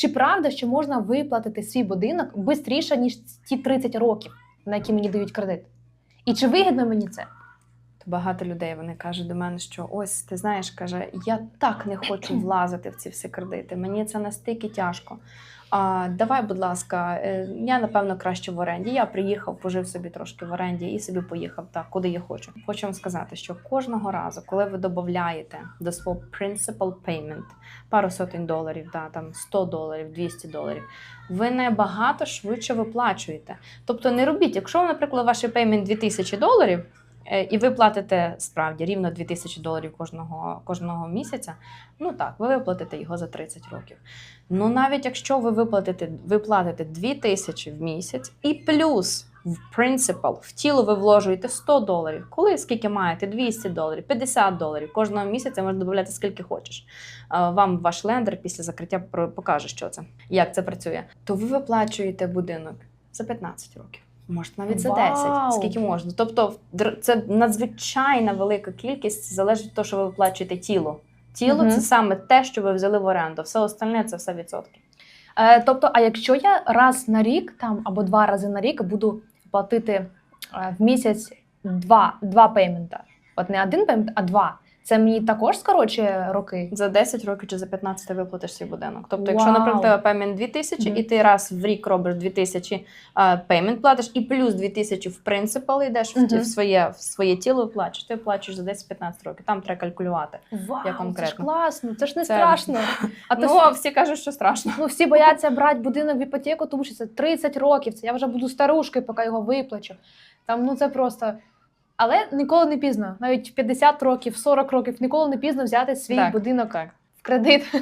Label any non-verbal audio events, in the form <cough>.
Чи правда, що можна виплатити свій будинок швидше, ніж ті 30 років, на які мені дають кредит? І чи вигідно мені це? Багато людей вони кажуть до мене, що ось ти знаєш, каже, я так не хочу <clears throat> влазити в ці всі кредити. Мені це настільки тяжко. А, давай, будь ласка, е, я напевно краще в оренді. Я приїхав, пожив собі трошки в оренді і собі поїхав так, куди я хочу. Хочу вам сказати, що кожного разу, коли ви додаєте до свого principal payment пару сотень доларів, да, там 100 доларів, 200 доларів, ви набагато швидше виплачуєте. Тобто не робіть, якщо, наприклад, ваш payment 2000 доларів. Е, І ви платите справді рівно 2000 доларів кожного, кожного місяця. Ну так, ви виплатите його за 30 років. Ну навіть якщо ви виплатите, ви платите 2000 в місяць, і плюс в principal, в тіло ви вложуєте 100 доларів. Коли скільки маєте? 200 доларів, 50 доларів. Кожного місяця можна додати скільки хочеш. Вам ваш лендер після закриття покаже, що це, як це працює. То ви виплачуєте будинок за 15 років. Може, навіть за 10, Вау! скільки можна. Тобто, це надзвичайна велика кількість, залежить від того, що ви виплачуєте тіло. Тіло Мгм. це саме те, що ви взяли в оренду. Все остальне це все відсотки. Е, тобто, а якщо я раз на рік там або два рази на рік буду платити е, в місяць два, два пеймента, от не один пеймент, а два. Це мені також скорочує роки. За 10 років чи за 15 ти виплатиш свій будинок. Тобто, якщо, наприклад, тебе пеймент 2000, Мгм. і ти раз в рік робиш 2000 а, пеймент платиш, і плюс 2000 в принципал йдеш ті- Мгм. в своє, в своє тіло плачеш, ти плачеш за 10-15 років. Там треба калькулювати. Вау, Я це ж класно, це ж не Це- страшно. А то ну, всі кажуть, що страшно. Ну, всі бояться брати будинок в іпотеку, тому що це 30 років. Це я вже буду старушкою, поки його виплачу. Там ну це просто. Але ніколи не пізно. Навіть в 50 років, 40 років, ніколи не пізно взяти свій Так, будинок так. в кредит. <laughs>